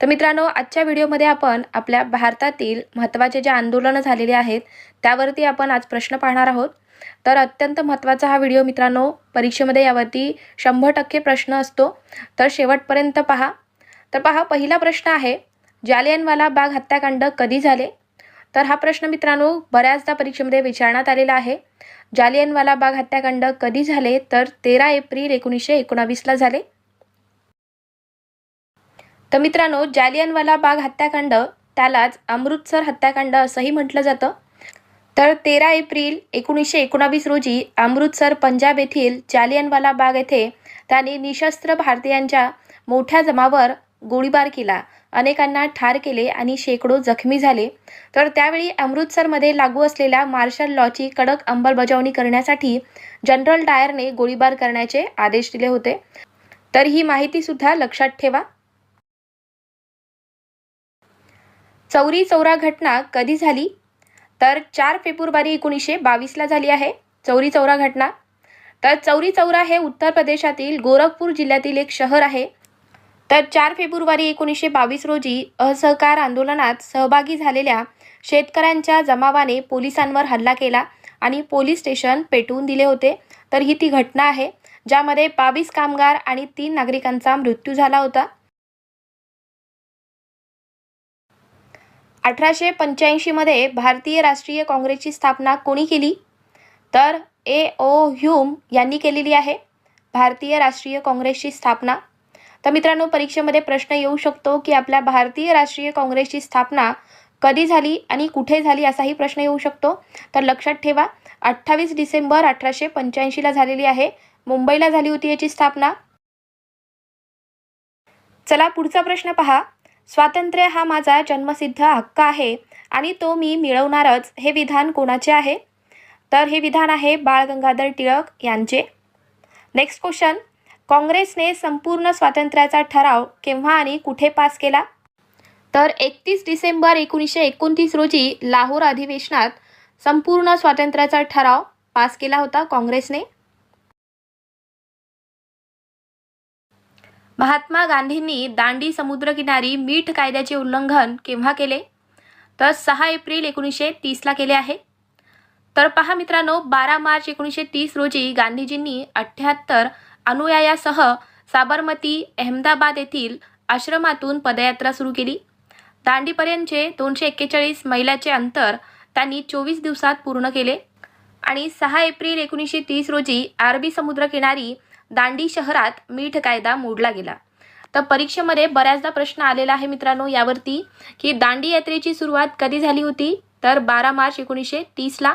तर मित्रांनो आजच्या व्हिडिओमध्ये आपण आपल्या भारतातील महत्त्वाचे जे आंदोलनं झालेले आहेत त्यावरती आपण आज प्रश्न पाहणार आहोत. तर अत्यंत महत्त्वाचा हा व्हिडिओ मित्रांनो परीक्षेमध्ये यावरती शंभर टक्के प्रश्न असतो. तर शेवटपर्यंत पहा. तर पहा पहिला प्रश्न आहे जालियनवाला बाग हत्याकांड कधी झाले? तर हा प्रश्न मित्रांनो बऱ्याचदा परीक्षेमध्ये विचारण्यात आलेला आहे. जालियनवाला बाग हत्याकांड कधी झाले? तर तेरा एप्रिल एकोणीसशे एकोणावीसला झाले. तर मित्रांनो जालियनवाला बाग हत्याकांड त्यालाच अमृतसर हत्याकांड असंही म्हटलं जातं. तर तेरा एप्रिल एकोणीसशे एकोणावीस रोजी अमृतसर पंजाब येथील जालियनवाला बाग येथे त्यांनी निशस्त्र भारतीयांच्या मोठ्या जमावर गोळीबार केला. अनेकांना ठार केले आणि शेकडो जखमी झाले. तर त्यावेळी अमृतसरमध्ये लागू असलेल्या मार्शल लॉची कडक अंमलबजावणी करण्यासाठी जनरल डायरने गोळीबार करण्याचे आदेश दिले होते. तर ही माहितीसुद्धा लक्षात ठेवा. चौरी चौरा घटना कधी झाली? तर चार फेब्रुवारी एकोणीसशे बावीसला झाली आहे चौरी चौरा घटना. तर चौरी चौरा हे उत्तर प्रदेशातील गोरखपूर जिल्ह्यातील एक शहर आहे. तर चार फेब्रुवारी एकोणीसशे बावीस रोजी असहकार आंदोलनात सहभागी झालेल्या शेतकऱ्यांच्या जमावाने पोलिसांवर हल्ला केला आणि पोलीस स्टेशन पेटवून दिले होते. तर ही ती घटना आहे ज्यामध्ये बावीस कामगार आणि तीन नागरिकांचा मृत्यू झाला होता. अठराशे पंच्याऐंशीमध्ये भारतीय राष्ट्रीय काँग्रेसची स्थापना कोणी केली? तर ए. ओ. ह्यूम यांनी केलेली आहे. भारतीय राष्ट्रीय काँग्रेसची स्थापना. तर मित्रांनो परीक्षेमध्ये प्रश्न येऊ शकतो की आपल्या भारतीय राष्ट्रीय काँग्रेसची स्थापना कधी झाली आणि कुठे झाली असाही प्रश्न येऊ शकतो. तर लक्षात ठेवा अठ्ठावीस डिसेंबर अठराशे पंच्याऐंशीला झालेली आहे. मुंबईला झाली होती याची स्थापना. चला पुढचा प्रश्न पहा. स्वातंत्र्य हा माझा जन्मसिद्ध हक्क आहे आणि तो मी मिळवणारच. हे विधान कोणाचे आहे? तर हे विधान आहे बाळ गंगाधर टिळक यांचे. नेक्स्ट क्वेश्चन काँग्रेसने संपूर्ण स्वातंत्र्याचा ठराव केव्हा आणि कुठे पास केला? तर एकतीस डिसेंबर एकोणीसशे एकोणतीस रोजी लाहोर अधिवेशनात संपूर्ण स्वातंत्र्याचा ठराव पास केला होता काँग्रेसने. महात्मा गांधींनी दांडी समुद्रकिनारी मीठ कायद्याचे उल्लंघन केव्हा केले? तर सहा एप्रिल एकोणीसशे तीसला केले आहे. तर पहा मित्रांनो बारा मार्च एकोणीसशे तीस रोजी गांधीजींनी अठ्ठ्याहत्तर अनुयायासह साबरमती अहमदाबाद येथील आश्रमातून पदयात्रा सुरू केली. दांडीपर्यंतचे दोनशे एक्केचाळीस मैलाचे अंतर त्यांनी चोवीस दिवसात पूर्ण केले. आणि सहा एप्रिल एकोणीसशे तीस रोजी अरबी समुद्रकिनारी दांडी शहरात मीठ कायदा मोडला गेला. तर परीक्षेमध्ये बऱ्याचदा प्रश्न आलेला आहे मित्रांनो यावरती की दांडी यात्रेची सुरुवात कधी झाली होती? तर बारा मार्च एकोणीसशे तीसला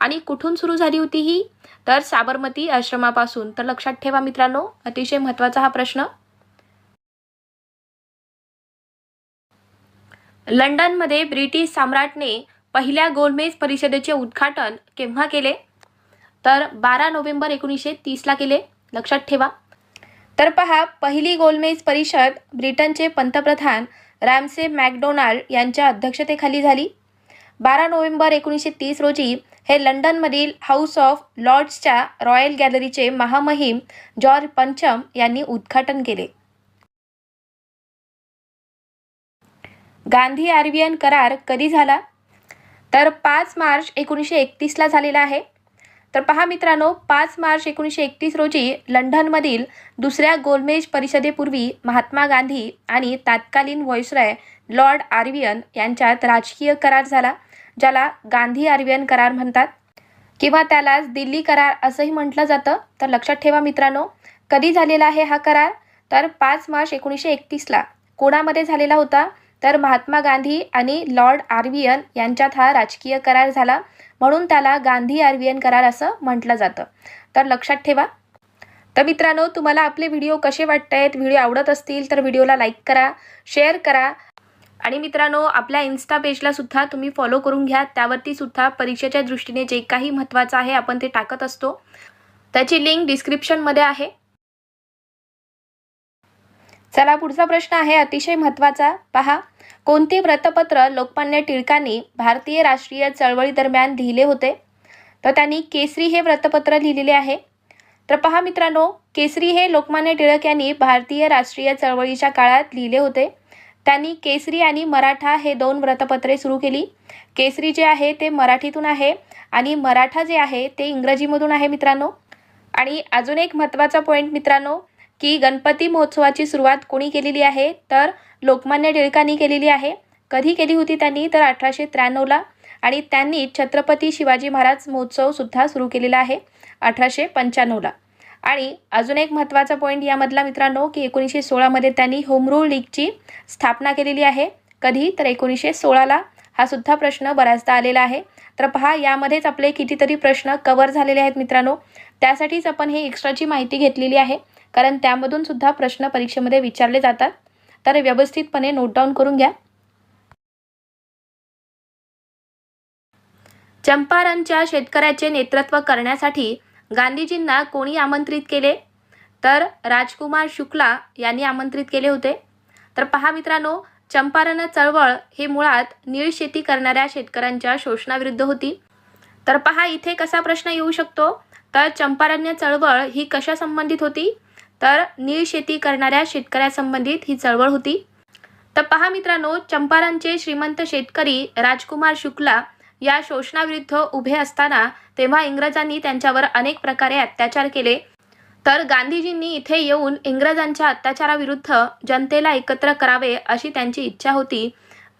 आणि कुठून सुरू झाली होती ही? तर साबरमती आश्रमापासून. तर लक्षात ठेवा मित्रांनो अतिशय महत्त्वाचा हा प्रश्न. लंडनमध्ये ब्रिटिश सम्राटने पहिल्या गोलमेज परिषदेचे उद्घाटन केव्हा केले? तर बारा नोव्हेंबर एकोणीसशे तीसला केले. लक्षात ठेवा. तर पहा पहिली गोलमेज परिषद ब्रिटनचे पंतप्रधान रॅमसे मॅकडोनाल्ड यांच्या अध्यक्षतेखाली झाली. बारा नोव्हेंबर एकोणीसशे तीस रोजी हे लंडनमधील हाऊस ऑफ लॉर्ड्सच्या रॉयल गॅलरीचे महामहिम जॉर्ज पंचम यांनी उद्घाटन केले. गांधी आर्वियन करार कधी झाला? तर पाच मार्च एकोणीसशे एकतीसला झालेला आहे. तर पहा मित्रांनो पाच मार्च एकोणीसशे एकतीस रोजी लंडनमधील दुसऱ्या गोलमेज परिषदेपूर्वी महात्मा गांधी आणि तत्कालीन व्हॉइसरॉय लॉर्ड आर्वियन यांच्यात राजकीय करार झाला ज्याला गांधी आर्वियन करार म्हणतात. किंवा त्यालाच दिल्ली करार असंही म्हटलं जातं. तर लक्षात ठेवा मित्रांनो कधी झालेला आहे हा करार? तर पाच मार्च एकोणीसशे एकतीसला. कोणामध्ये झालेला होता? तर महात्मा गांधी आणि लॉर्ड आर्वियन यांच्यात हा राजकीय करार झाला. म्हणून त्याला गांधी आर्वियन करार असं म्हटलं जातं. तर लक्षात ठेवा. तर मित्रांनो तुम्हाला आपले व्हिडिओ कसे वाटत आहेत व्हिडिओ आवडत असतील तर व्हिडिओला लाईक करा शेअर करा. आणि मित्रांनो आपल्या इन्स्टा पेजला सुद्धा तुम्ही फॉलो करून घ्या. त्यावरती सुद्धा परीक्षेच्या दृष्टीने जे काही महत्त्वाचं आहे आपण ते टाकत असतो. त्याची लिंक डिस्क्रिप्शनमध्ये आहे. चला पुढचा प्रश्न आहे अतिशय महत्त्वाचा. पहा. कोणते व्रतपत्र लोकमान्य टिळकांनी भारतीय राष्ट्रीय चळवळीदरम्यान लिहिले होते? तर त्यांनी केसरी हे व्रतपत्र लिहिलेले आहे. तर पहा मित्रांनो केसरी हे लोकमान्य टिळक यांनी भारतीय राष्ट्रीय चळवळीच्या काळात लिहिले होते. त्यांनी केसरी आणि मराठा हे दोन व्रतपत्रे सुरू केली. केसरी जे आहे ते मराठीतून आहे आणि मराठा जे आहे ते इंग्रजीमधून आहे मित्रांनो. आणि अजून एक महत्त्वाचा पॉईंट मित्रांनो की गणपती महोत्सवाची सुरुवात कोणी केलेली आहे? तर लोकमान्य टिळकांनी केलेली आहे. कधी केली होती त्यांनी? तर अठराशे त्र्याण्णवला. आणि त्यांनी छत्रपती शिवाजी महाराज महोत्सवसुद्धा सुरू केलेला आहे अठराशे पंच्याण्णवला. आणि अजून एक महत्त्वाचा पॉईंट यामधला मित्रांनो की एकोणीसशे सोळामध्ये त्यांनी होम रूल लीगची स्थापना केलेली आहे. कधी? तर एकोणीसशे सोळाला. हा सुद्धा प्रश्न बऱ्याचदा आलेला आहे. तर पहा यामध्येच आपले कितीतरी प्रश्न कवर झालेले आहेत मित्रांनो. त्यासाठीच आपण हे एक्स्ट्राची माहिती घेतलेली आहे. कारण त्यामधून सुद्धा प्रश्न परीक्षेमध्ये विचारले जातात. तर व्यवस्थितपणे नोट डाऊन करून घ्या. चंपारणच्या शेतकऱ्याचे नेतृत्व करण्यासाठी गांधीजींना कोणी आमंत्रित केले? तर राजकुमार शुक्ला यांनी आमंत्रित केले होते. तर पहा मित्रांनो चंपारण चळवळ हे मुळात नीळ शेती करणाऱ्या शेतकऱ्यांच्या शोषणाविरुद्ध होती. तर पहा इथे कसा प्रश्न येऊ शकतो? तर चंपारण्य चळवळ ही कशा संबंधित होती? तर नीळशेती करणाऱ्या शेतकऱ्यासंबंधित ही चळवळ होती. तर पहा मित्रांनो चंपारणचे श्रीमंत शेतकरी राजकुमार शुक्ला या शोषणाविरुद्ध उभे असताना तेव्हा इंग्रजांनी त्यांच्यावर अनेक प्रकारे अत्याचार केले. तर गांधीजींनी इथे येऊन इंग्रजांच्या अत्याचाराविरुद्ध जनतेला एकत्र करावे अशी त्यांची इच्छा होती.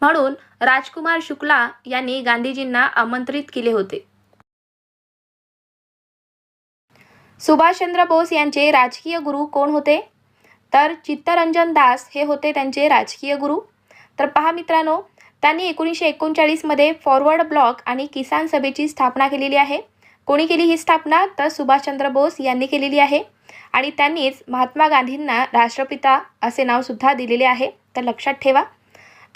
म्हणून राजकुमार शुक्ला यांनी गांधीजींना आमंत्रित केले होते. सुभाषचंद्र बोस यांचे राजकीय गुरु कोण होते? तर चित्तरंजन दास हे होते त्यांचे राजकीय गुरु. तर पहा मित्रांनो त्यांनी एकोणीसशे एकोणचाळीसमध्ये फॉरवर्ड ब्लॉक आणि किसान सभेची स्थापना केलेली आहे. कोणी केली ही स्थापना? तर सुभाषचंद्र बोस यांनी केलेली आहे. आणि त्यांनीच महात्मा गांधींना राष्ट्रपिता असे नावसुद्धा दिलेले आहे. तर लक्षात ठेवा.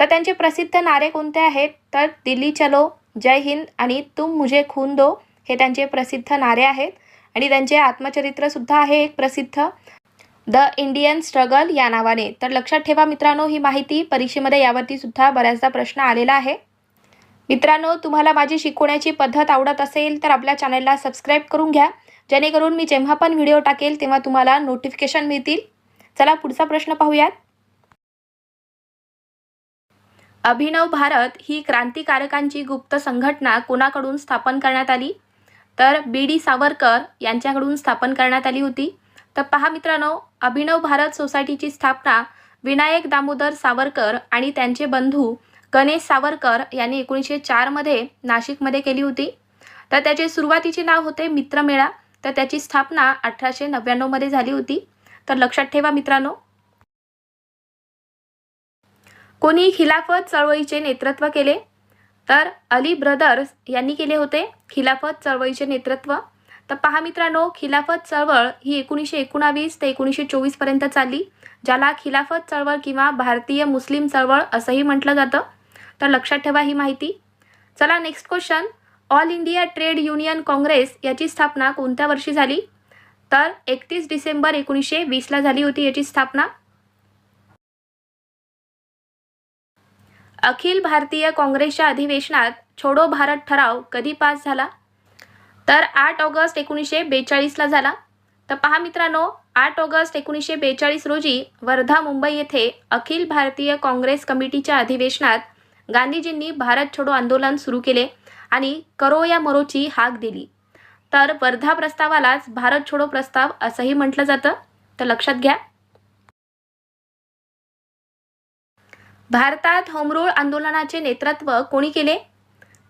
तर त्यांचे प्रसिद्ध नारे कोणते आहेत? तर दिल्ली चलो जय हिंद आणि तुम मुझे खून दो हे त्यांचे प्रसिद्ध नारे आहेत. आणि त्यांचे आत्मचरित्रसुद्धा आहे एक प्रसिद्ध. द इंडियन स्ट्रगल या नावाने. तर लक्षात ठेवा मित्रांनो ही माहिती परीक्षेमध्ये यावरती सुद्धा बऱ्याचदा प्रश्न आलेला आहे. मित्रांनो तुम्हाला माझी शिकवण्याची पद्धत आवडत असेल तर आपल्या चॅनलला सबस्क्राईब करून घ्या. जेणेकरून मी जेव्हा पण व्हिडिओ टाकेल तेव्हा तुम्हाला नोटिफिकेशन मिळतील. चला पुढचा प्रश्न पाहूयात. अभिनव भारत ही क्रांतिकारकांची गुप्त संघटना कोणाकडून स्थापन करण्यात आली? तर बी डी सावरकर यांच्याकडून स्थापन करण्यात आली होती. तर पहा मित्रांनो अभिनव भारत सोसायटीची स्थापना विनायक दामोदर सावरकर आणि त्यांचे बंधू गणेश सावरकर यांनी एकोणीसशे चारमध्ये नाशिकमध्ये केली होती. तर त्याचे सुरुवातीचे नाव होते मित्रमेळा तर त्याची स्थापना अठराशे नव्याण्णवमध्ये झाली होती. तर लक्षात ठेवा मित्रांनो. कोणी खिलाफत चळवळीचे नेतृत्व केले? तर अली ब्रदर्स यांनी केले होते खिलाफत चळवळीचे नेतृत्व. तर पहा मित्रांनो खिलाफत चळवळ ही एकोणीसशे एकोणावीस ते एकोणीसशे चोवीसपर्यंत चालली ज्याला खिलाफत चळवळ किंवा भारतीय मुस्लिम चळवळ असंही म्हटलं जातं. तर लक्षात ठेवा ही माहिती. चला next question all India trade union congress याची स्थापना कोणत्या वर्षी झाली? तर एकतीस डिसेंबर एकोणीसशे वीसला झाली होती याची स्थापना. अखिल भारतीय काँग्रेसच्या अधिवेशनात छोडो भारत ठराव कधी पास झाला? तर आठ ऑगस्ट एकोणीसशे बेचाळीसला झाला. तर पहा मित्रांनो आठ ऑगस्ट एकोणीसशे बेचाळीस रोजी वर्धा मुंबई येथे अखिल भारतीय काँग्रेस कमिटीच्या अधिवेशनात गांधीजींनी भारत छोडो आंदोलन सुरू केले आणि करो या मरोची हाक दिली. तर वर्धा प्रस्तावालाच भारत छोडो प्रस्ताव असंही म्हटलं जातं. तर लक्षात घ्या. भारतात होमरूळ आंदोलनाचे नेतृत्व कोणी केले?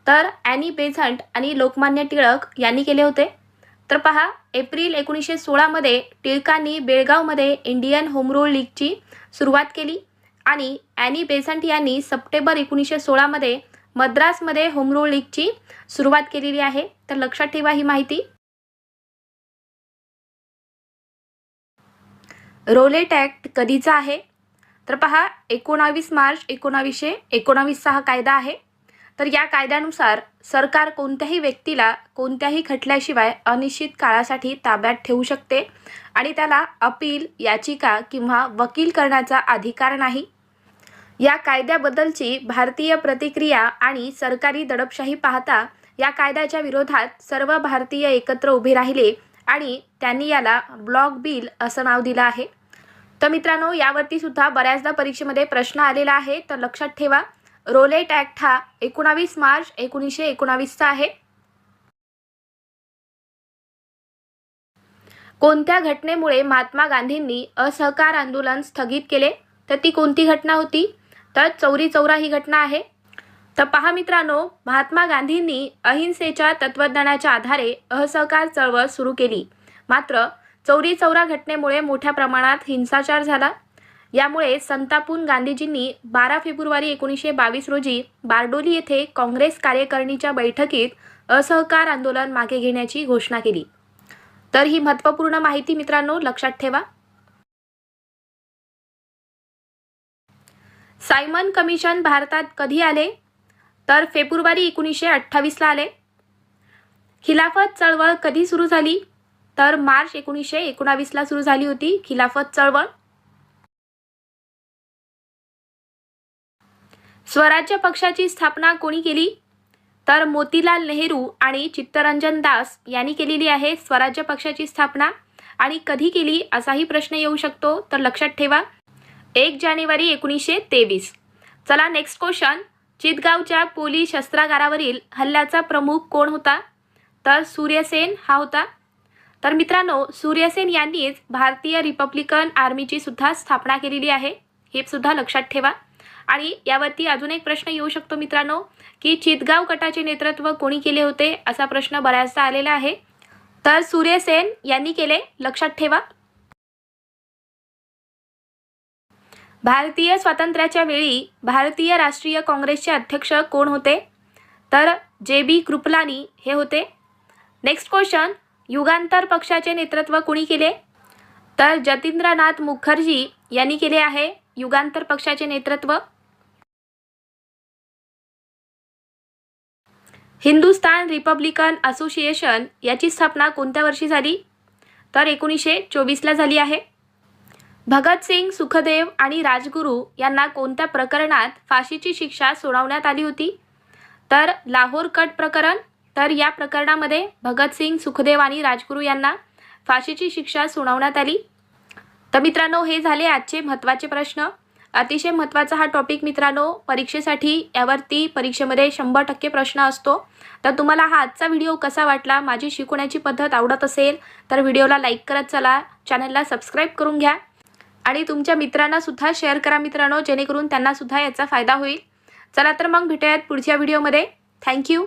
तर ॲनी बेझंट आणि लोकमान्य टिळक यांनी केले होते. तर पहा एप्रिल एकोणीसशे सोळामध्ये टिळकांनी बेळगावमध्ये इंडियन होमरूळ लीगची सुरुवात केली आणि ॲनी बेझंट यांनी सप्टेंबर एकोणीसशे सोळामध्ये मद्रासमध्ये होमरूळ लीगची सुरुवात केलेली आहे. तर लक्षात ठेवा ही माहिती. रोलेट ॲक्ट कधीचा आहे? तर पहा एकोणावीस मार्च एकोणावीसशे एकोणावीसचा हा कायदा आहे. तर या कायद्यानुसार सरकार कोणत्याही व्यक्तीला कोणत्याही खटल्याशिवाय अनिश्चित काळासाठी ताब्यात ठेवू शकते आणि त्याला अपील याचिका किंवा वकील करण्याचा अधिकार नाही. या कायद्याबद्दलची भारतीय प्रतिक्रिया आणि सरकारी दडपशाही पाहता या कायद्याच्या विरोधात सर्व भारतीय एकत्र उभे राहिले आणि त्यांनी याला ब्लॉक बिल असं नाव दिलं आहे. तर मित्रांनो यावरती सुद्धा बऱ्याचदा परीक्षेमध्ये प्रश्न आलेला आहे. तर लक्षात ठेवा रोलेट ॲक्ट हा एकोणावीस मार्च एकोणीसशे एकोणावीसचा आहे. कोणत्या घटनेमुळे महात्मा गांधींनी असहकार आंदोलन स्थगित केले? तर ती कोणती घटना होती? तर चौरी चौरा ही घटना आहे. तर पहा मित्रांनो महात्मा गांधींनी अहिंसेच्या तत्वज्ञानाच्या आधारे असहकार चळवळ सुरू केली. मात्र चौरी चौरा घटनेमुळे मोठ्या प्रमाणात हिंसाचार झाला. यामुळे संतापून गांधीजींनी बारा फेब्रुवारी एकोणीसशे बावीस रोजी बारडोली येथे काँग्रेस कार्यकारिणीच्या बैठकीत असहकार आंदोलन मागे घेण्याची घोषणा केली. तर ही महत्त्वपूर्ण माहिती मित्रांनो लक्षात ठेवा. सायमन कमिशन भारतात कधी आले? तर फेब्रुवारी एकोणीसशे अठ्ठावीसला आले. खिलाफत चळवळ कधी सुरू झाली? तर मार्च एकोणीसशे एकोणावीसला सुरू झाली होती खिलाफत चळवळ. स्वराज्य पक्षाची स्थापना कोणी केली? तर मोतीलाल नेहरू आणि चित्तरंजन दास यांनी केलेली आहे स्वराज्य पक्षाची स्थापना. आणि कधी केली असाही प्रश्न येऊ शकतो तर लक्षात ठेवा. एक जानेवारी एकोणीसशे तेवीस. चला नेक्स्ट क्वेश्चन चितगावच्या पोलीस शस्त्रागारावरील हल्ल्याचा प्रमुख कोण होता? तर सूर्यसेन हा होता. तर मित्रांनो सूर्यसेन यांनीच भारतीय रिपब्लिकन आर्मीची सुद्धा स्थापना केलेली आहे. हे सुद्धा लक्षात ठेवा. आणि यावरती अजून एक प्रश्न येऊ शकतो मित्रांनो की चितगाव गटाचे नेतृत्व कोणी केले होते? असा प्रश्न बऱ्याचदा आलेला आहे. तर सूर्यसेन यांनी केले लक्षात ठेवा. भारतीय स्वातंत्र्याच्या वेळी भारतीय राष्ट्रीय काँग्रेसचे अध्यक्ष कोण होते? तर जे बी कृपलानी हे होते. नेक्स्ट क्वेश्चन युगांतर पक्षाचे नेतृत्व कुणी केले? तर जतींद्रनाथ मुखर्जी यांनी केले आहे युगांतर पक्षाचे नेतृत्व. हिंदुस्तान रिपब्लिकन असोसिएशन याची स्थापना कोणत्या वर्षी झाली? तर एकोणीसशे चोवीसला झाली आहे. भगतसिंग सुखदेव आणि राजगुरू यांना कोणत्या प्रकरणात फाशीची शिक्षा सुनावण्यात आली होती? तर लाहोर कट प्रकरण तर या प्रकरणामध्ये भगतसिंग सुखदेव आणि राजगुरू यांना फाशीची शिक्षा सुनावण्यात आली. तर मित्रांनो हे झाले आजचे महत्त्वाचे प्रश्न. अतिशय महत्त्वाचा हा टॉपिक मित्रांनो परीक्षेसाठी यावरती परीक्षेमध्ये शंभर टक्के प्रश्न असतो. तर तुम्हाला हा आजचा व्हिडिओ कसा वाटला माझी शिकवण्याची पद्धत आवडत असेल तर व्हिडिओला लाईक करत चला चॅनलला सबस्क्राईब करून घ्या. आणि तुमच्या मित्रांनासुद्धा शेअर करा मित्रांनो जेणेकरून त्यांनासुद्धा याचा फायदा होईल. चला तर मग भेटूयात पुढच्या व्हिडिओमध्ये थँक्यू